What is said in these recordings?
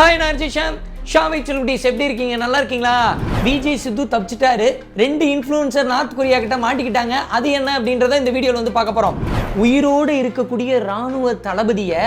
Hi நான் Sham Xiaomi celebrities எப்படி இருக்கீங்க? நல்லா இருக்கீங்களா? விஜய் சித்து தப்பிச்சிட்டாரு. ரெண்டு இன்ஃப்ளூயன்சர் நார்த் கொரியா கிட்ட மாட்டிக்கிட்டாங்க. அது என்ன அப்படின்றத இந்த வீடியோவில் வந்து பார்க்க போகிறோம் உயிரோடு இருக்கக்கூடிய ராணுவ தளபதியை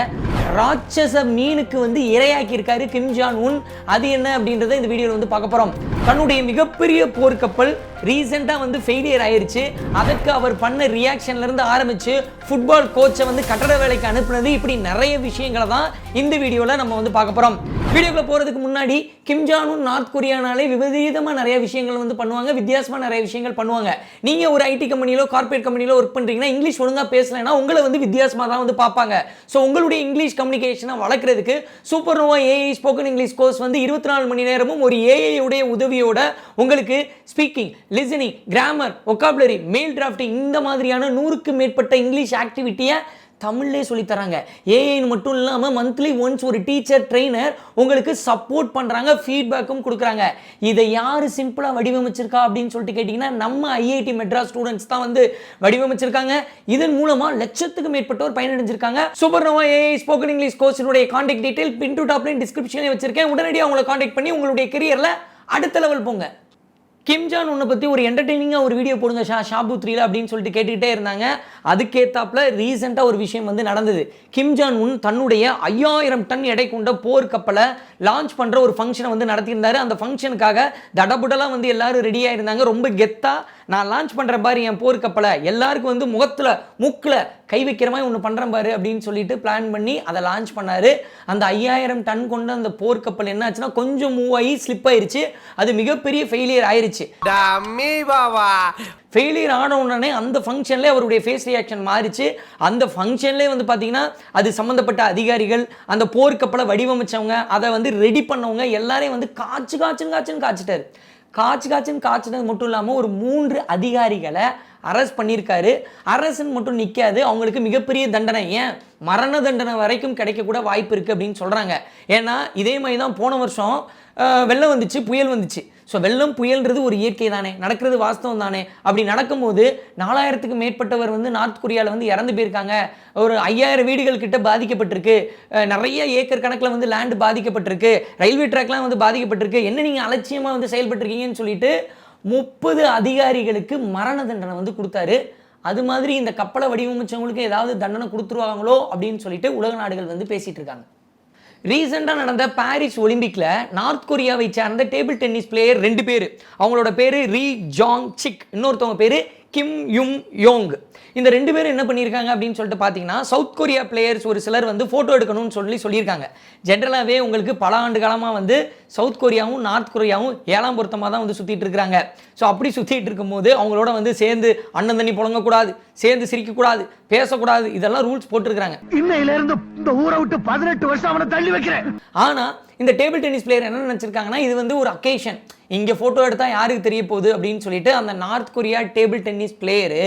ராட்சச மீனுக்கு வந்து இரையாக்கி இருக்காரு கிம் ஜான் உன் அது என்ன அப்படின்றத இந்த வீடியோவில் வந்து பார்க்க போகிறோம் தன்னுடைய மிகப்பெரிய போர்க்கப்பல் ரீசெண்டாக வந்து ஃபெயிலியர் ஆயிருச்சு. அதுக்கு அவர் பண்ண ரியாக்ஷன்லேருந்து ஆரம்பித்து ஃபுட்பால் கோச்சை வந்து கட்டட வேலைக்கு அனுப்புனது. இப்படி நிறைய விஷயங்களை தான் இந்த வீடியோவில் நம்ம வந்து பார்க்க போகிறோம் வீடியோக்குள்ள போகிறதுக்கு முன்னாடி கிம்ஜானும் நார்த் கொரியானாலே விபரீதமாக நிறைய விஷயங்கள் வந்து பண்ணுவாங்க வித்தியாசமாக நிறைய விஷயங்கள் பண்ணுவாங்க. நீங்கள் ஒரு ஐடி கம்பெனியிலோ கார்ப்பரேட் கம்பெனியிலோ ஒர்க் பண்ணுறீங்கன்னா இங்கிலீஷ் ஒழுங்காக பேசலைன்னா உங்களை வந்து வித்தியாசமாக தான் வந்து பார்ப்பாங்க. ஸோ உங்களுடைய இங்கிலீஷ் கம்யூனிகேஷனை வளர்க்குறதுக்கு Super Nova AI spoken English course வந்து இருபத்தி நாலு மணி நேரமும் ஒரு ஏஐயுடைய உதவியோட உங்களுக்கு speaking listening grammar vocabulary mail drafting இந்த மாதிரியான நூறுக்கு மேற்பட்ட இங்கிலீஷ் ஆக்டிவிட்டியை தமிழ்லேயே சொல்லித் தராங்க ஏஐன்னு மட்டும் இல்லாமல் மந்த்லி ஒன்ஸ் ஒரு டீச்சர் ட்ரெயினர் உங்களுக்கு சப்போர்ட் பண்ணுறாங்க ஃபீட்பேக்கும் கொடுக்குறாங்க. இதை யார் சிம்பிளாக வடிவமைச்சிருக்கா அப்படின்னு சொல்லிட்டு கேட்டிங்கன்னா நம்ம ஐஐடி மெட்ராஸ் ஸ்டூடெண்ட்ஸ் தான் வந்து வடிவமைச்சிருக்காங்க. இதன் மூலமாக லட்சத்துக்கு மேற்பட்டோர் பயனடைஞ்சிருக்காங்க. Super Nova AI spoken English கோர்ஸினுடைய contact detail pin to top line டிஸ்கிரிப்ஷனே வச்சிருக்கேன். உடனடியாக உங்களை காண்டாக்ட் பண்ணி உங்களுடைய கெரியரில் அடுத்த லெவல் போங்க. கிம்ஜான் உன்னை பற்றி ஒரு என்டர்டெய்னிங்காக ஒரு வீடியோ போடுங்க ஷா ஷாபு த்ரீல அப்படின்னு சொல்லிட்டு கேட்டுக்கிட்டே இருந்தாங்க. அதுக்கேத்தாப்பில் ரீசெண்டாக ஒரு விஷயம் வந்து நடந்தது. கிம்ஜான் உன் தன்னுடைய ஐயாயிரம் டன் எடை கொண்ட போர் கப்பலை லான்ச் பண்ணுற ஒரு ஃபங்க்ஷனை வந்து நடத்தியிருந்தாரு. அந்த ஃபங்க்ஷனுக்காக தடபுடலாக வந்து எல்லாரும் ரெடியாக இருந்தாங்க ரொம்ப கெத்தாக நான் லான்ச் பண்ணுற மாதிரி என் போர் கப்பலை. எல்லாருக்கும் வந்து முகத்தில் மூக்கில் கை வைக்கிற மாதிரி ஒன்று பண்ணுறேன் பாரு அப்படின்னு சொல்லிட்டு பிளான் பண்ணி அதை லான்ச் பண்ணாரு. அந்த ஐயாயிரம் டன் கொண்ட அந்த போர் கப்பல் என்ன ஆச்சுன்னா கொஞ்சம் மூவ் ஆகி ஸ்லிப் ஆயிருச்சு. அது மிகப்பெரிய ஃபெயிலியர் ஆயிருச்சு. ஃபெயிலியர் ஆன உடனே அந்த ஃபங்க்ஷன்லேயே அவருடைய ஃபேஸ் ரியாக்ஷன் மாறிச்சு. அந்த ஃபங்க்ஷன்லேயே வந்து பார்த்தீங்கன்னா அது சம்மந்தப்பட்ட அதிகாரிகள் அந்த போர்க்கப்பலை வடிவமைச்சவங்க அதை வந்து ரெடி பண்ணவங்க எல்லாரையும் வந்து காய்ச்சு காய்ச்சுன்னு காய்ச்சுன்னு காய்ச்சிட்டாரு. காய்ச்சி காய்ச்சுன்னு காய்ச்சினது மட்டும் இல்லாமல் ஒரு மூன்று அதிகாரிகளை அரெஸ்ட் பண்ணியிருக்காரு. அரசுன்னு மட்டும் நிற்காது அவங்களுக்கு மிகப்பெரிய தண்டனை. ஏன்? மரண தண்டனை வரைக்கும் கிடைக்கக்கூட வாய்ப்பு இருக்குது அப்படின்னு சொல்கிறாங்க ஏன்னா இதே மாதிரி தான் போன வருஷம் வெள்ளம் வந்துச்சு புயல் வந்துச்சு. ஸோ வெள்ளம் புயல்ன்றது ஒரு இயற்கை தானே. நடக்கிறது வாஸ்தவம் தானே. அப்படி நடக்கும்போது நாலாயிரத்துக்கு மேற்பட்டவர் வந்து நார்த் கொரியாவில் வந்து இறந்து போயிருக்காங்க. ஒரு ஐயாயிரம் வீடுகள் கிட்ட பாதிக்கப்பட்டிருக்கு. நிறைய ஏக்கர் கணக்கில் வந்து லேண்டு பாதிக்கப்பட்டிருக்கு. ரயில்வே ட்ராக்லாம் வந்து பாதிக்கப்பட்டிருக்கு. என்ன நீங்கள் அலட்சியமாக வந்து செயல்பட்டுருக்கீங்கன்னு சொல்லிட்டு முப்பது அதிகாரிகளுக்கு மரண தண்டனை வந்து கொடுத்தாரு. அது மாதிரி இந்த கப்பலை வடிவமைச்சவங்களுக்கு ஏதாவது தண்டனை கொடுத்துருவாங்களோ அப்படின்னு சொல்லிட்டு உலக நாடுகள் வந்து பேசிட்டு இருக்காங்க. ரீசெண்டாக நடந்த பாரிஸ் ஒலிம்பிக்கில் நார்த் கொரியாவை சேர்ந்த டேபிள் டென்னிஸ் பிளேயர் ரெண்டு பேர். அவங்களோட பேர் ரீ ஜாங் சிக். இன்னொருத்தவங்க பேர் கிம் யும் யோங் இந்த ரெண்டு பேரும் என்ன பண்ணியிருக்காங்க அப்படின்னு சொல்லிட்டு பார்த்தீங்கன்னா சவுத் கொரியா பிளேயர்ஸ் ஒரு சிலர் வந்து ஃபோட்டோ எடுக்கணும்னு சொல்லி சொல்லியிருக்காங்க. ஜென்ரலாகவே உங்களுக்கு பல ஆண்டு காலமாக வந்து சவுத் கொரியாவும் நார்த் கொரியாவும் ஏழாம் பொருத்தமாக தான் வந்து சுற்றிட்டு இருக்கிறாங்க ஸோ அப்படி சுற்றிட்டு இருக்கும்போது அவங்களோட வந்து சேர்ந்து அண்ணன் தண்ணி புழங்கக்கூடாது சேர்ந்து சிரிக்கக்கூடாது பேசக்கூடாது இதெல்லாம் ரூல்ஸ் போட்டிருக்கிறாங்க. இன்னையில இருந்து இந்த ஊரை விட்டு பதினெட்டு வருஷம் அவனை தள்ளி வைக்கிறேன். ஆனால் இந்த டேபிள் டென்னிஸ் பிளேயர் என்ன நினச்சிருக்காங்கன்னா இது வந்து ஒரு அக்கேஷன் இங்கே ஃபோட்டோ எடுத்தால் யாருக்கு தெரிய போகுது அப்படின்னு சொல்லிட்டு அந்த North Korea table tennis player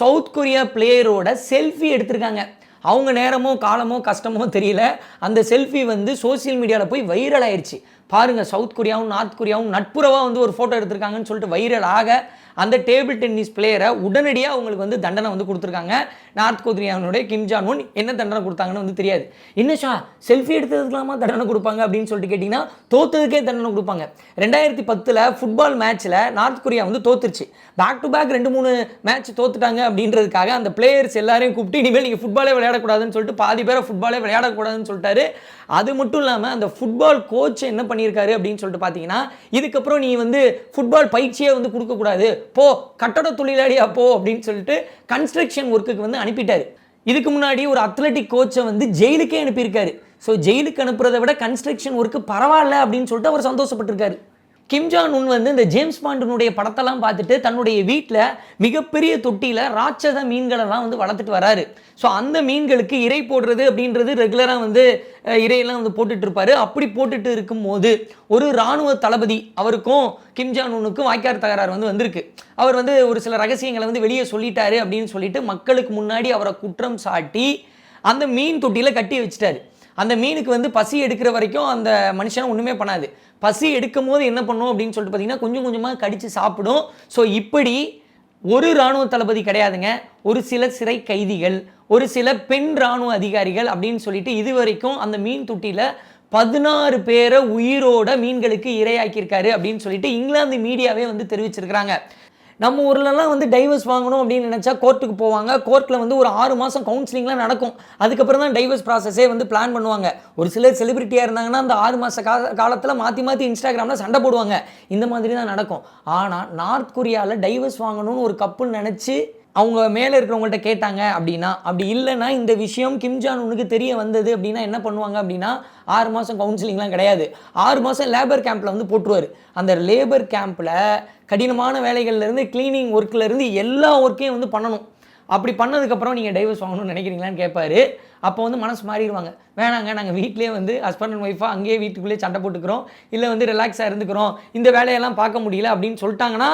South Korea பிளேயரோட selfie எடுத்திருக்காங்க. அவங்க நேரமோ காலமோ கஷ்டமோ தெரியல. அந்த செல்ஃபி வந்து சோஷியல் மீடியாவில் போய் வைரல் ஆயிடுச்சு பாருங்கள் சவுத் கொரியாவும் நார்த் கொரியாவும் நட்புறவாக வந்து ஒரு ஃபோட்டோ எடுத்திருக்காங்கன்னு சொல்லிட்டு வைரல் ஆக அந்த டேபிள் டென்னிஸ் பிளேயரை உடனடியாக அவங்களுக்கு வந்து தண்டனை வந்து கொடுத்துருக்காங்க. நார்த் கொரியாவினுடைய கிம் ஜான் உன் என்ன தண்டனை கொடுத்தாங்கன்னு வந்து தெரியாது. என்ன ஷா செல்ஃபி எடுத்ததுக்கெல்லாமா தண்டனை கொடுப்பாங்க அப்படின்னு சொல்லிட்டு கேட்டிங்கன்னா தோத்ததுக்கே தண்டனை கொடுப்பாங்க. ரெண்டாயிரத்தி பத்தில் ஃபுட்பால் மேட்ச்சில் நார்த் கொரியா வந்து தோத்துருச்சு. பேக் டு பேக் ரெண்டு மூணு மேட்ச் தோத்துட்டாங்க அப்படின்றதுக்காக அந்த பிளேயர்ஸ் எல்லாரையும் கூப்பிட்டு இனிமேல் நீங்கள் ஃபுட்பாலே விளையாடக்கூடாதுன்னு சொல்லிட்டு பாதி பேரை ஃபுட்பாலே விளையாடக்கூடாதுன்னு சொல்லிட்டாரு. அது மட்டும் இல்லாமல் அந்த ஃபுட்பால் கோச் என்ன பண்ணியிருக்காரு அப்படின்னு சொல்லிட்டு பார்த்தீங்கன்னா இதுக்கப்புறம் நீ வந்து ஃபுட்பால் பயிற்சியே வந்து கொடுக்கக்கூடாது. போ கட்டட தொழிலாளியா போ அப்படின்னு சொல்லிட்டு கன்ஸ்ட்ரக்ஷன் ஒர்க்குக்கு வந்து அனுப்பிட்டார். இதுக்கு முன்னாடி ஒரு அத்லட்டிக் கோச்சை வந்து ஜெயிலுக்கே அனுப்பியிருக்காரு. ஸோ ஜெயிலுக்கு அனுப்புறதை விட கன்ஸ்ட்ரக்ஷன் ஒர்க்கு பரவாயில்ல அப்படின்னு சொல்லிட்டு அவர் சந்தோஷப்பட்டிருக்காரு. கிம் ஜான் உன் வந்து இந்த ஜேம்ஸ் பாண்டனுடைய படத்தெல்லாம் பார்த்துட்டு தன்னுடைய வீட்டில் மிகப்பெரிய தொட்டியில் ராட்சத மீன்களெல்லாம் வந்து வளர்த்துட்டு வராரு. ஸோ அந்த மீன்களுக்கு இறை போடுறது அப்படின்றது ரெகுலராக வந்து இறையெல்லாம் இரையெல்லாம் வந்து போட்டுட்டு இருப்பாரு அப்படி போட்டுட்டு இருக்கும்போது ஒரு ராணுவ தளபதி அவருக்கும் கிம் ஜான் உனுக்கும் வாய்க்கார் தகராறு வந்து வந்திருக்கு. அவர் வந்து ஒரு சில ரகசியங்களை வந்து வெளியே சொல்லிட்டாரு அப்படின்னு சொல்லிட்டு மக்களுக்கு முன்னாடி அவரை குற்றம் சாட்டி அந்த மீன் தொட்டியில் கட்டி வச்சிட்டாரு. அந்த மீனுக்கு வந்து பசி எடுக்கிற வரைக்கும் அந்த மனுஷன் ஒன்றுமே பண்ணாது. பசி எடுக்கும் போது என்ன பண்ணும் அப்படின்னு சொல்லிட்டு பார்த்தீங்கன்னா கொஞ்சம் கொஞ்சமாக கடித்து சாப்பிடும். ஸோ இப்படி ஒரு இராணுவ தளபதி கிடையாதுங்க. ஒரு சில சிறை கைதிகள் ஒரு சில பெண் இராணுவ அதிகாரிகள் அப்படின்னு சொல்லிட்டு இது வரைக்கும் அந்த மீன் தொட்டியில் பதினாறு பேரை உயிரோட மீன்களுக்கு இரையாக்கியிருக்காரு அப்படின்னு சொல்லிட்டு இங்கிலாந்து மீடியாவே வந்து தெரிவிச்சிருக்கிறாங்க. நம்ம ஊர்லலாம் வந்து டைவர்ஸ் வாங்கணும் அப்படின்னு நினச்சா கோர்ட்டுக்கு போவாங்க. கோர்ட்டில் வந்து ஒரு ஆறு மாதம் கவுன்சிலிங்லாம் நடக்கும். அதுக்கப்புறம் தான் டைவர்ஸ் ப்ராசஸே வந்து பிளான் பண்ணுவாங்க. ஒரு சிலர் செலிபிரிட்டியாக இருந்தாங்கன்னா அந்த ஆறு மாத கால காலத்தில் மாற்றி மாற்றி இன்ஸ்டாகிராமில் சண்டை போடுவாங்க. இந்த மாதிரி தான் நடக்கும். ஆனால் நார்த் கொரியாவில் டைவர்ஸ் வாங்கணும்னு ஒரு கப்புன்னு நினச்சி அவங்க மேலே இருக்கிறவங்கள்ட்ட கேட்டாங்க அப்படின்னா அப்படி இல்லைன்னா இந்த விஷயம் கிம்ஜான் உனக்கு தெரிய வந்தது அப்படின்னா என்ன பண்ணுவாங்க அப்படின்னா ஆறு மாதம் கவுன்சிலிங்லாம் கிடையாது. ஆறு மாதம் லேபர் கேம்பில் வந்து போட்டுருவார். அந்த லேபர் கேம்பில் கடினமான வேலைகள்லேருந்து க்ளீனிங் ஒர்க்லேருந்து எல்லா ஒர்க்கையும் வந்து பண்ணணும். அப்படி பண்ணதுக்கப்புறம் நீங்கள் டைவர்ஸ் வாங்கணும்னு நினைக்கிறீங்களான்னு கேட்பாரு அப்போ வந்து மனசு மாறிடுவாங்க. வேணாங்க நாங்கள் வீட்டிலே வந்து ஹஸ்பண்ட் அண்ட் ஒய்ஃபாக அங்கேயே வீட்டுக்குள்ளேயே சண்டை போட்டுக்கிறோம். இல்லை வந்து ரிலாக்ஸாக இருந்துக்கிறோம். இந்த வேலையெல்லாம் பார்க்க முடியல அப்படின்னு சொல்லிட்டாங்கன்னா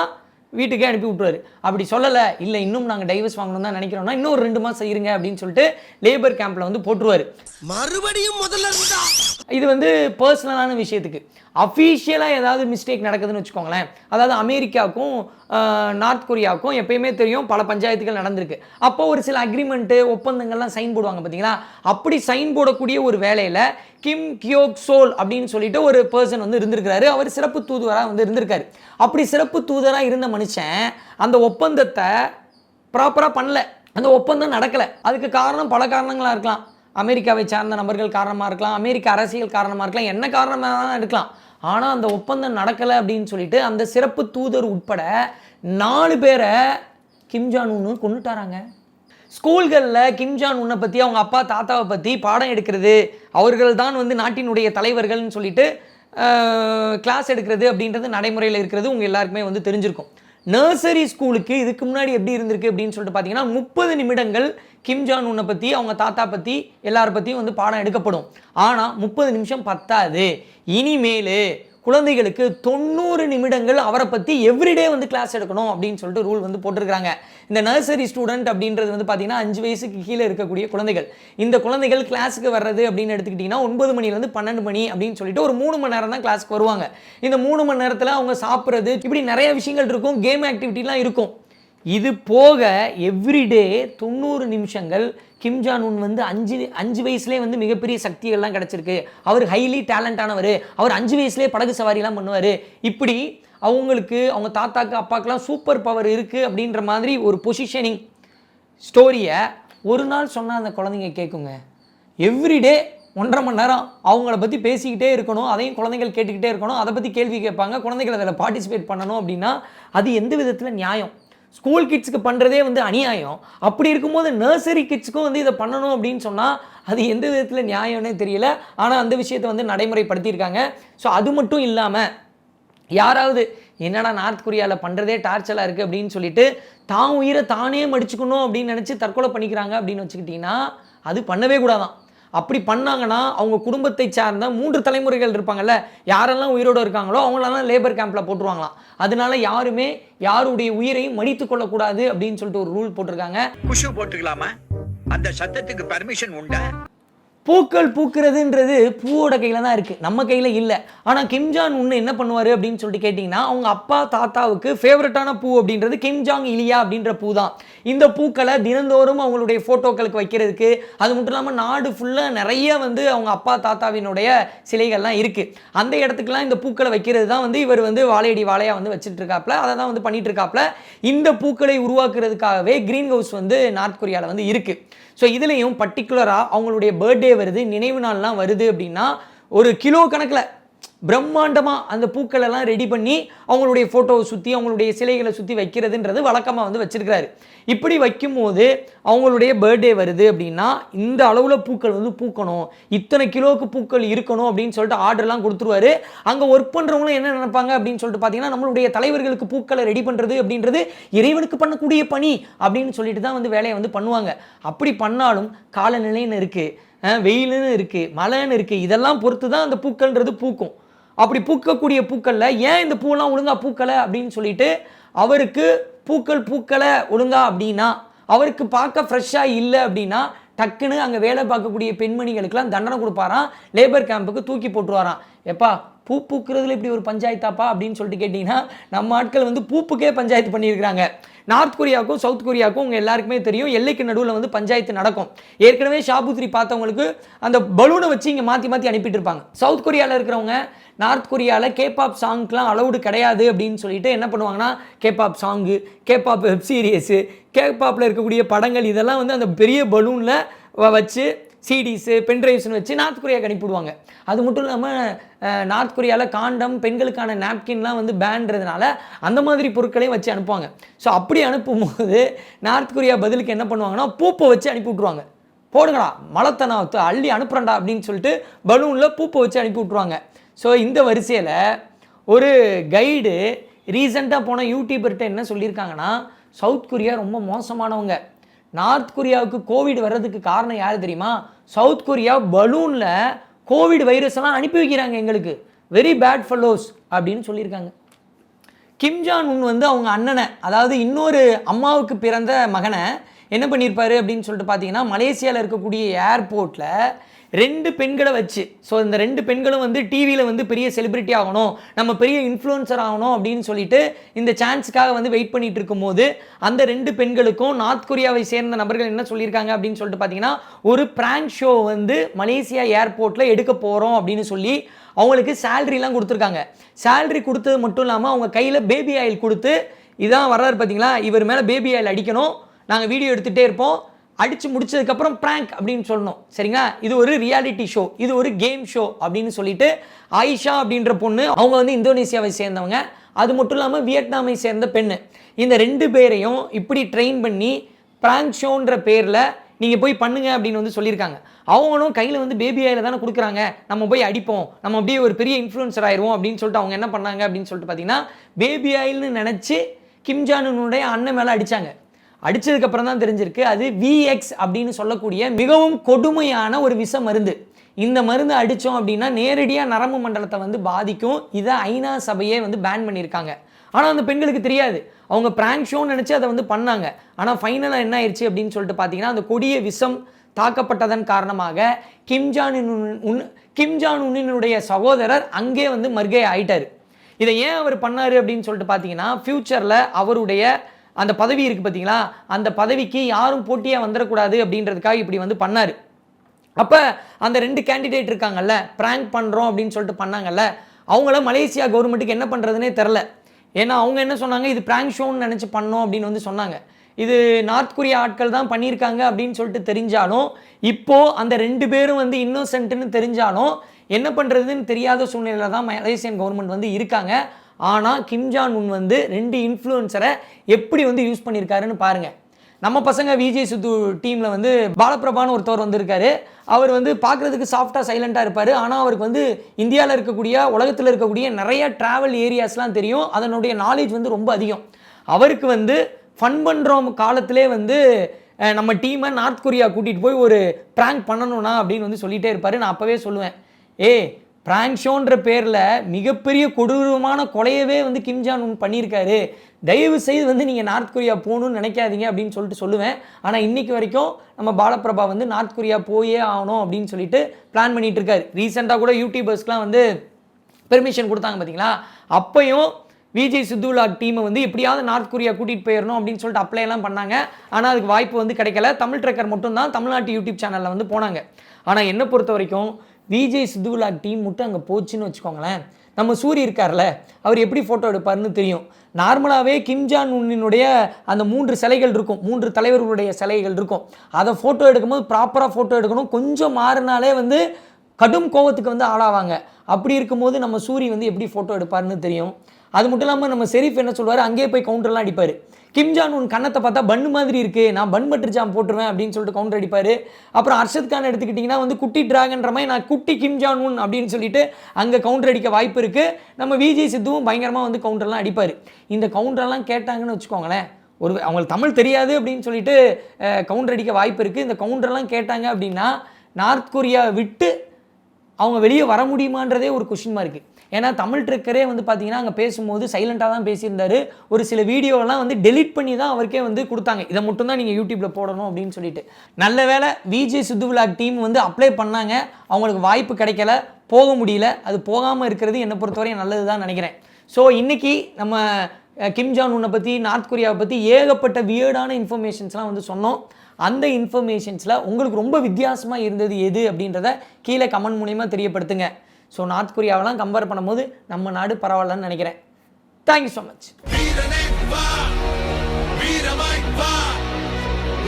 வீட்டுக்கே அனுப்பி விட்ருவாரு அப்படி சொல்லலை இல்லை இன்னும் நாங்கள் டைவர்ஸ் வாங்கணும் தான் நினைக்கிறோம்னா இன்னும் ஒரு ரெண்டு மாதம் இருங்க அப்படின்னு சொல்லிட்டு லேபர் கேம்பில் வந்து போட்டுருவாரு. மறுபடியும் முதல்ல இருந்தா இது வந்து பர்சனலான விஷயத்துக்கு. அஃபீஷியலாக ஏதாவது மிஸ்டேக் நடக்குதுன்னு வச்சுக்கோங்களேன். அதாவது அமெரிக்காவுக்கும் நார்த் கொரியாவுக்கும் எப்பயுமே தெரியும் பல பஞ்சாயத்துகள் நடந்திருக்கு. அப்போ ஒரு சில அக்ரிமெண்ட்டு ஒப்பந்தங்கள்லாம் சைன் போடுவாங்க பார்த்தீங்களா அப்படி சைன் போடக்கூடிய ஒரு வேலையில் கிம் கியோக் சோல் அப்படின்னு சொல்லிட்டு ஒரு பர்சன் வந்து இருந்திருக்கிறாரு. அவர் சிறப்பு தூதுவராக வந்து இருந்திருக்காரு. அப்படி சிறப்பு தூதராக இருந்த மனுஷன் அந்த ஒப்பந்தத்தை ப்ராப்பராக பண்ணல. அந்த ஒப்பந்தம் நடக்கலை. அதுக்கு காரணம் பல காரணங்களாக இருக்கலாம். அமெரிக்காவை சார்ந்த நபர்கள் காரணமாக இருக்கலாம் அமெரிக்க அரசியல் காரணமாக இருக்கலாம் என்ன காரணமாக தான் இருக்கலாம் ஆனால் அந்த ஒப்பந்தம் நடக்கலை அப்படின்னு சொல்லிட்டு அந்த சிறப்பு தூதர் உட்பட நாலு பேரை கிம்ஜான் உன்னு கொண்டுட்டாராங்க ஸ்கூல்களில் கிம்ஜான் உன்னை பற்றி அவங்க அப்பா தாத்தாவை பற்றி பாடம் எடுக்கிறது அவர்கள் தான் வந்து நாட்டினுடைய தலைவர்கள்னு சொல்லிட்டு கிளாஸ் எடுக்கிறது அப்படின்றது நடைமுறையில் இருக்கிறது உங்கள் எல்லாருக்குமே வந்து தெரிஞ்சிருக்கும். நர்சரி ஸ்கூலுக்கு இதுக்கு முன்னாடி எப்படி இருந்திருக்கு அப்படின்னு சொல்லிட்டு பார்த்தீங்கன்னா முப்பது நிமிடங்கள் கிம் ஜான் உன்னை பற்றி அவங்க தாத்தா பற்றி எல்லாரை பற்றியும் வந்து பாடம் எடுக்கப்படும். ஆனால் முப்பது நிமிஷம் பத்தாது. இனிமேல் குழந்தைகளுக்கு தொண்ணூறு நிமிடங்கள் அவரை பற்றி எவ்ரிடே வந்து கிளாஸ் எடுக்கணும் அப்படின்னு சொல்லிட்டு ரூல் வந்து போட்டிருக்காங்க இந்த நர்சரி ஸ்டூடெண்ட் அப்படின்றது வந்து பார்த்தீங்கன்னா அஞ்சு வயசுக்கு கீழே இருக்கக்கூடிய குழந்தைகள். இந்த குழந்தைகள் கிளாஸுக்கு வர்றது அப்படின்னு எடுத்துக்கிட்டிங்கன்னா ஒன்பது மணிலேருந்து பன்னெண்டு மணி அப்படின்னு சொல்லிட்டு ஒரு மூணு மணி நேரம் தான் கிளாஸ்க்கு வருவாங்க. இந்த மூணு மணி நேரத்தில் அவங்க சாப்பிட்றது இப்படி நிறைய விஷயங்கள் இருக்கும். கேம் ஆக்டிவிட்டிலாம் இருக்கும். இது போக எவ்ரிடே தொண்ணூறு நிமிஷங்கள் கிம் ஜான் உன் வந்து அஞ்சு அஞ்சு வயசுலேயே வந்து மிகப்பெரிய சக்திகள்லாம் கிடச்சிருக்கு. அவர் ஹைலி டேலண்டானவர் அவர் அஞ்சு வயசுலேயே படகு சவாரிலாம் பண்ணுவார். இப்படி அவங்களுக்கு அவங்க தாத்தாக்கு அப்பாக்கெலாம் சூப்பர் பவர் இருக்குது அப்படின்ற மாதிரி ஒரு பொசிஷனிங் ஸ்டோரியை ஒரு நாள் சொன்னால் அந்த குழந்தைங்க கேட்குங்க எவ்ரிடே ஒன்றரை மணி நேரம் அவங்கள பற்றி பேசிக்கிட்டே இருக்கணும். அதையும் குழந்தைகள் கேட்டுக்கிட்டே இருக்கணும். அதை பற்றி கேள்வி கேட்பாங்க. குழந்தைகள் அதில் பார்ட்டிசிபேட் பண்ணணும் அப்படின்னா அது எந்த விதத்தில் நியாயம்? ஸ்கூல் கிட்ஸுக்கு பண்ணுறதே வந்து அநியாயம். அப்படி இருக்கும்போது நர்சரி கிட்ஸுக்கும் வந்து இதை பண்ணணும் அப்படின்னு சொன்னால் அது எந்த விதத்தில் நியாயம்னே தெரியல. ஆனால் அந்த விஷயத்தை வந்து நடைமுறைப்படுத்தியிருக்காங்க. ஸோ அது மட்டும் இல்லாமல் யாராவது என்னடா நார்த் கொரியாவில் பண்ணுறதே டார்ச்சலாக இருக்குது அப்படின்னு சொல்லிட்டு தான் உயிரை தானே மடிச்சுக்கணும் அப்படின்னு நினச்சி தற்கொலை பண்ணிக்கிறாங்க அப்படின்னு வச்சுக்கிட்டிங்கன்னா அது பண்ணவே கூடாதான். அப்படி பண்ணாங்கன்னா அவங்க குடும்பத்தை சார்ந்த மூன்று தலைமுறைகள் இருப்பாங்கல்ல யாரெல்லாம் உயிரோடு இருக்காங்களோ அவங்களெல்லாம் லேபர் கேம்பில் போட்டுருவாங்களாம். அதனால யாருமே யாருடைய உயிரையும் மடித்து கொள்ளக்கூடாது அப்படின்னு சொல்லிட்டு ஒரு ரூல் போட்டிருக்காங்க. குஷு போட்டுக்கலாமா? அந்த சத்தத்துக்கு பர்மிஷன் உண்டா? பூக்கள் பூக்கிறதுன்றது பூவோட கையில் தான் இருக்குது நம்ம கையில் இல்லை. ஆனால் கிம்ஜான் ஒன்று என்ன பண்ணுவார் அப்படின்னு சொல்லிட்டு கேட்டிங்கன்னா அவங்க அப்பா தாத்தாவுக்கு ஃபேவரட்டான பூ அப்படின்றது கிம்ஜாங் இலியா அப்படின்ற பூ தான் இந்த பூக்களை தினந்தோறும் அவங்களுடைய ஃபோட்டோக்களுக்கு வைக்கிறதுக்கு அது மட்டும் இல்லாமல் நாடு ஃபுல்லாக நிறைய வந்து அவங்க அப்பா தாத்தாவினுடைய சிலைகள்லாம் இருக்குது அந்த இடத்துக்குலாம் இந்த பூக்களை வைக்கிறது தான் வந்து இவர் வந்து வாழையடி வாழையாக வந்து வச்சுட்டு இருக்காப்ல அதை தான் வந்து பண்ணிட்டு இருக்காப்ல இந்த பூக்களை உருவாக்குறதுக்காகவே க்ரீன் ஹவுஸ் வந்து நார்த் கொரியாவில் வந்து இருக்குது ஸோ இதுலேயும் பர்டிகுலராக அவங்களுடைய பர்த்டே வருது நினைவு நாள்லாம் வருது அப்படின்னா ஒரு கிலோ கணக்கில் பிரம்மாண்டமாக அந்த பூக்களெல்லாம் ரெடி பண்ணி அவங்களுடைய ஃபோட்டோவை சுற்றி அவங்களுடைய சிலைகளை சுற்றி வைக்கிறதுன்றது வழக்கமாக வந்து வச்சுருக்கிறாரு. இப்படி வைக்கும்போது அவங்களுடைய பர்த்டே வருது அப்படின்னா இந்த அளவில் பூக்கள் வந்து பூக்கணும் இத்தனை கிலோவுக்கு பூக்கள் இருக்கணும் அப்படின்னு சொல்லிட்டு ஆர்டர்லாம் கொடுத்துருவாரு. அங்கே ஒர்க் பண்ணுறவங்களும் என்ன நினைப்பாங்க அப்படின்னு சொல்லிட்டு பார்த்தீங்கன்னா நம்மளுடைய தலைவர்களுக்கு பூக்களை ரெடி பண்ணுறது அப்படின்றது இறைவனுக்கு பண்ணக்கூடிய பணி அப்படின்னு சொல்லிட்டு தான் வந்து வேலையை வந்து பண்ணுவாங்க. அப்படி பண்ணாலும் காலநிலைன்னு இருக்குது வெயிலுன்னு இருக்குது மழைன்னு இருக்குது இதெல்லாம் பொறுத்து தான் அந்த பூக்கள்ன்றது பூக்கும். அப்படி பூக்கக்கூடிய பூக்களில் ஏன் இந்த பூலாம் ஒழுங்கா பூக்கலை அப்படின்னு சொல்லிட்டு அவருக்கு பூக்கள் பூக்கலை ஒழுங்கா அப்படின்னா அவருக்கு பார்க்க ஃப்ரெஷ்ஷாக இல்லை அப்படின்னா டக்குன்னு அங்கே வேலை பார்க்கக்கூடிய பெண்மணிகளுக்கெல்லாம் தண்டனை கொடுப்பாராம் லேபர் கேம்புக்கு தூக்கி போட்டுருவாராம். எப்பா பூ பூக்கிறதுல இப்படி ஒரு பஞ்சாயத்தாப்பா அப்படின்னு சொல்லிட்டு கேட்டிங்கன்னா நம்ம ஆட்கள் வந்து பூப்புக்கே பஞ்சாயத்து பண்ணியிருக்கிறாங்க. நார்த் கொரியாவுக்கும் சவுத் கொரியாவுக்கும் உங்கள் எல்லாருக்குமே தெரியும். எல்லைக்கு நடுவில் வந்து பஞ்சாயத்து நடக்கும். ஏற்கனவே ஷாபுத்ரி பார்த்தவங்களுக்கு அந்த பலூனை வச்சு இங்கே மாற்றி மாற்றி அனுப்பிட்டு இருப்பாங்க சவுத் கொரியாவில் இருக்கிறவங்க நார்த் கொரியாவில் கேபாப் சாங்க்லாம் அலௌடு கிடையாது அப்படின்னு சொல்லிட்டு என்ன பண்ணுவாங்கன்னா K-pop song K-pop web series கேபாப்பில் இருக்கக்கூடிய படங்கள் இதெல்லாம் வந்து அந்த பெரிய பலூனில் வச்சு சிடிஸு பென்ட்ரைவ்ஸ்னு வச்சு நார்த் கொரியாவுக்கு அனுப்பிவிடுவாங்க. அது மட்டும் இல்லாமல் நார்த் கொரியாவில் காண்டம் பெண்களுக்கான நாப்கின்லாம் வந்து பேன்றதுனால அந்த மாதிரி பொருட்களையும் வச்சு அனுப்புவாங்க. ஸோ அப்படி அனுப்பும்போது நார்த் கொரியா பதிலுக்கு என்ன பண்ணுவாங்கன்னா பூப்பை வச்சு அனுப்பி விட்ருவாங்க போடுங்கடா மலத்தனா அள்ளி அனுப்புறேன்டா அப்படின்னு சொல்லிட்டு பலூனில் பூப்பை வச்சு அனுப்பி விட்ருவாங்க ஸோ இந்த வரிசையில் ஒரு கைடு ரீசெண்டாக போன யூடியூபர்கிட்ட என்ன சொல்லியிருக்காங்கன்னா சவுத் கொரியா ரொம்ப மோசமானவங்க. நார்த் கொரியாவுக்கு கோவிட் வர்றதுக்கு காரணம் யார் தெரியுமா? சவுத் கொரியா பலூனில் கோவிட் வைரஸ் எல்லாம் அனுப்பி வைக்கிறாங்க எங்களுக்கு. வெரி பேட் ஃபல்லோஸ் அப்படின்னு சொல்லியிருக்காங்க. கிம் ஜான் உன் வந்து அவங்க அண்ணனை அதாவது இன்னொரு அம்மாவுக்கு பிறந்த மகனை என்ன பண்ணியிருப்பாரு அப்படின்னு சொல்லிட்டு பார்த்தீங்கன்னா மலேசியாவில் இருக்கக்கூடிய ஏர்போர்ட்டில் ரெண்டு பெண்களை வச்சு. ஸோ இந்த ரெண்டு பெண்களும் வந்து டிவியில் வந்து பெரிய செலிபிரிட்டி ஆகணும். நம்ம பெரிய இன்ஃப்ளூயன்சர் ஆகணும் அப்படின்னு சொல்லிட்டு இந்த சான்ஸுக்காக வந்து வெயிட் பண்ணிட்டு இருக்கும்போது அந்த ரெண்டு பெண்களுக்கும் நார்த் கொரியாவை சேர்ந்த நபர்கள் என்ன சொல்லியிருக்காங்க அப்படின்னு சொல்லிட்டு பார்த்தீங்கன்னா ஒரு பிராங்க் ஷோ வந்து மலேசியா ஏர்போர்ட்டில் எடுக்க போகிறோம் அப்படின்னு சொல்லி அவங்களுக்கு சேலரிலாம் கொடுத்துருக்காங்க. சேலரி கொடுத்தது மட்டும் இல்லாமல் அவங்க கையில் பேபி ஆயில் கொடுத்து இதான் வர்றாரு பார்த்தீங்களா இவர் மேலே பேபி ஆயில் அடிக்கணும். நாங்கள் வீடியோ எடுத்துகிட்டே இருப்போம். அடித்து முடிச்சதுக்கப்புறம் ப்ராங்க் அப்படின்னு சொல்லணும். சரிங்களா? இது ஒரு ரியாலிட்டி ஷோ இது ஒரு கேம் ஷோ அப்படின்னு சொல்லிட்டு ஆயிஷா அப்படின்ற பொண்ணு அவங்க வந்து இந்தோனேசியாவை சேர்ந்தவங்க. அது மட்டும் இல்லாமல் வியட்நாமை சேர்ந்த பெண்ணு. இந்த ரெண்டு பேரையும் இப்படி ட்ரெயின் பண்ணி ப்ராங்க் ஷோன்ற பேரில் நீங்கள் போய் பண்ணுங்க அப்படின்னு வந்து சொல்லியிருக்காங்க. அவங்களும் கையில் வந்து பேபி ஆயில் தானே கொடுக்குறாங்க. நம்ம போய் அடிப்போம். நம்ம அப்படியே ஒரு பெரிய இன்ஃப்ளூன்சர் ஆயிடுவோம் அப்படின்னு சொல்லிட்டு அவங்க என்ன பண்ணாங்க அப்படின்னு சொல்லிட்டு பார்த்தீங்கன்னா பேபி ஆயில்னு நினச்சி கிம்ஜானுடைய அண்ணன் மேலே அடித்தாங்க அடித்ததுக்கப்புறம் தான் தெரிஞ்சிருக்கு. அது விஎக்ஸ் அப்படின்னு சொல்லக்கூடிய மிகவும் கொடுமையான ஒரு விஷ மருந்து. இந்த மருந்து அடித்தோம் அப்படின்னா நேரடியாக நரம்பு மண்டலத்தை வந்து பாதிக்கும். இதை ஐநா சபையே வந்து பேன் பண்ணியிருக்காங்க. ஆனால் அந்த பெண்களுக்கு தெரியாது. அவங்க பிராங்க் ஷோன்னு நினச்சி அதை வந்து பண்ணாங்க. ஆனால் ஃபைனலாக என்ன ஆயிடுச்சு அப்படின்னு சொல்லிட்டு பார்த்தீங்கன்னா அந்த கொடிய விஷம் தாக்கப்பட்டதன் காரணமாக கிம்ஜான் உன் கிம்ஜான் உன்னினுடைய சகோதரர் அங்கே வந்து மர்கே ஆயிட்டார். இதை ஏன் அவர் பண்ணாரு அப்படின்னு சொல்லிட்டு பார்த்தீங்கன்னா ஃப்யூச்சரில் அவருடைய அந்த பதவி இருக்குது பார்த்தீங்களா அந்த பதவிக்கு யாரும் போட்டியாக வந்துடக்கூடாது அப்படின்றதுக்காக இப்படி வந்து பண்ணார். அப்போ அந்த ரெண்டு கேண்டிடேட் இருக்காங்கல்ல ப்ராங்க் பண்ணுறோம் அப்படின்னு சொல்லிட்டு பண்ணாங்கல்ல அவங்கள மலேசியா கவர்மெண்ட்டுக்கு என்ன பண்ணுறதுனே தெரில ஏன்னா அவங்க என்ன சொன்னாங்க? இது ப்ராங்க் ஷோன்னு நினச்சி பண்ணோம் அப்படின்னு வந்து சொன்னாங்க. இது நார்த் கொரியா ஆட்கள் தான் பண்ணியிருக்காங்க அப்படின்னு சொல்லிட்டு தெரிஞ்சாலும் இப்போது அந்த ரெண்டு பேரும் வந்து இன்னோசென்ட்னு தெரிஞ்சாலும் என்ன பண்ணுறதுன்னு தெரியாத சூழ்நிலையில் தான் மலேசியன் கவர்மெண்ட் வந்து இருக்காங்க. ஆனால் கிம்ஜான் உன் வந்து ரெண்டு இன்ஃப்ளூயன்சரை எப்படி வந்து யூஸ் பண்ணியிருக்காருன்னு பாருங்கள் நம்ம பசங்க விஜய் சித்து டீமில் வந்து பாலபிரபான்னு ஒருத்தவர் வந்திருக்காரு. அவர் வந்து பார்க்குறதுக்கு சாஃப்டாக சைலண்ட்டாக இருப்பார். ஆனால் அவருக்கு வந்து இந்தியாவில் இருக்கக்கூடிய உலகத்தில் இருக்கக்கூடிய நிறைய ட்ராவல் ஏரியாஸ்லாம் தெரியும். அதனுடைய நாலேஜ் வந்து ரொம்ப அதிகம். அவருக்கு வந்து ஃபன் பண்ணுறோம் காலத்திலே வந்து நம்ம டீமை நார்த் கொரியா கூட்டிகிட்டு போய் ஒரு ப்ராங்க் பண்ணணும்னா அப்படின்னு வந்து சொல்லிகிட்டே இருப்பார். நான் அப்போவே சொல்லுவேன். ஏ பிரான்ஷோன்ற ஷோன்ற பேரில் மிகப்பெரிய கொடூரமான கொலையவே வந்து கிம்ஜான் உன் பண்ணியிருக்காரு. தயவு செய்து வந்து நீங்கள் நார்த் கொரியா போகணும்னு நினைக்காதீங்க அப்படின்னு சொல்லிட்டு சொல்லுவேன். ஆனால் இன்னைக்கு வரைக்கும் நம்ம பாலபிரபா வந்து நார்த் கொரியா போயே ஆகணும் அப்படின்னு சொல்லிட்டு பிளான் பண்ணிகிட்டு இருக்காரு ரீசெண்டாக கூட யூடியூபர்ஸ்க்குலாம் வந்து பெர்மிஷன் கொடுத்தாங்க பார்த்தீங்களா அப்பையும் விஜய் சித்துலா டீமை வந்து எப்படியாவது நார்த் கொரியா கூட்டிகிட்டு போயிடணும் அப்படின்னு சொல்லிட்டு அப்ளை எல்லாம் பண்ணாங்க. ஆனால் அதுக்கு வாய்ப்பு வந்து கிடைக்கல. தமிழ் ட்ரெக்கர் மட்டும்தான் தமிழ்நாட்டு யூடியூப் சேனலில் வந்து போனாங்க. ஆனால் என்னை பொறுத்த வரைக்கும் விஜய் சித்துலா டீம் மட்டும் அங்கே போச்சுன்னு வச்சுக்கோங்களேன். நம்ம சூரிய இருக்கார்ல அவர் எப்படி ஃபோட்டோ எடுப்பாருன்னு தெரியும். நார்மலாகவே கிம்ஜான் உன்னினுடைய அந்த மூன்று சிலைகள் இருக்கும். மூன்று தலைவர்களுடைய சிலைகள் இருக்கும். அதை ஃபோட்டோ எடுக்கும்போது ப்ராப்பராக ஃபோட்டோ எடுக்கணும். கொஞ்சம் மாறினாலே வந்து கடும் கோவத்துக்கு வந்து ஆளாவாங்க. அப்படி இருக்கும்போது நம்ம சூரி வந்து எப்படி ஃபோட்டோ எடுப்பாருன்னு தெரியும். அது மட்டும் இல்லாமல் நம்ம செரீஃப் என்ன சொல்வார் அங்கேயே போய் கவுண்டர்லாம் அடிப்பார். கிம்ஜான் உன் கண்ணத்தை பார்த்தா பண்ணு மாதிரி இருக்கு நான் பன் பட்டர் ஜாம் போட்டுருவேன் அப்படின்னு சொல்லிட்டு கவுண்டர் அடிப்பார். அப்புறம் அர்ஷத் கான் எடுத்துக்கிட்டிங்கன்னா வந்து குட்டி டிராகன்ற மாதிரி நான் குட்டி கிம்ஜான் உன் அப்படின்னு சொல்லிட்டு அங்கே கவுண்டர் அடிக்க வாய்ப்பு இருக்குது நம்ம விஜய் சித்துவும் பயங்கரமாக வந்து கவுண்டர்லாம் அடிப்பார். இந்த கவுண்டர்லாம் கேட்டாங்கன்னு வச்சுக்கோங்களேன் ஒரு அவங்களுக்கு தமிழ் தெரியாது அப்படின்னு சொல்லிட்டு கவுண்டர் அடிக்க வாய்ப்பு இருக்குது இந்த கவுண்டர்லாம் கேட்டாங்க அப்படின்னா நார்த் கொரியா விட்டு அவங்க வெளியே வர முடியுமான்றதே ஒரு கொஷின் மார்க்கு ஏன்னா தமிழ் ட்ரெக்கரே வந்து பார்த்தீங்கன்னா அங்கே பேசும்போது சைலண்ட்டாக தான் பேசியிருந்தார். ஒரு சில வீடியோலாம் வந்து டெலிட் பண்ணி தான் அவருக்கே வந்து கொடுத்தாங்க. இதை மட்டும் தான் நீங்கள் யூடியூப்பில் போடணும் அப்படின்னு சொல்லிட்டு. நல்ல வேலை விஜே சித்து விழாக் டீம் வந்து அப்ளை பண்ணாங்க. அவங்களுக்கு வாய்ப்பு கிடைக்கல. போக முடியல. அது போகாமல் இருக்கிறது என்னை பொறுத்தவரையும் நல்லது தான் நினைக்கிறேன். ஸோ இன்றைக்கி நம்ம கிம் ஜான் உன்னை பற்றி நார்த் கொரியாவை பற்றி ஏகப்பட்ட வியர்டான இன்ஃபர்மேஷன்ஸ்லாம் வந்து சொன்னோம். அந்த இன்ஃபர்மேஷன்ஸில் உங்களுக்கு ரொம்ப வித்தியாசமாக இருந்தது எது அப்படின்றத கீழே கமெண்ட் மூலயமா தெரியப்படுத்துங்க. ஸோ நார்த் கொரியாவெல்லாம் கம்பேர் பண்ணும்போது நம்ம நாடு பரவாயில்லன்னு நினைக்கிறேன். தேங்க்யூ ஸோ மச்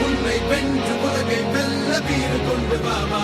உன்னை வென்று உலகை வெல்ல வீறு கொண்டு வாமா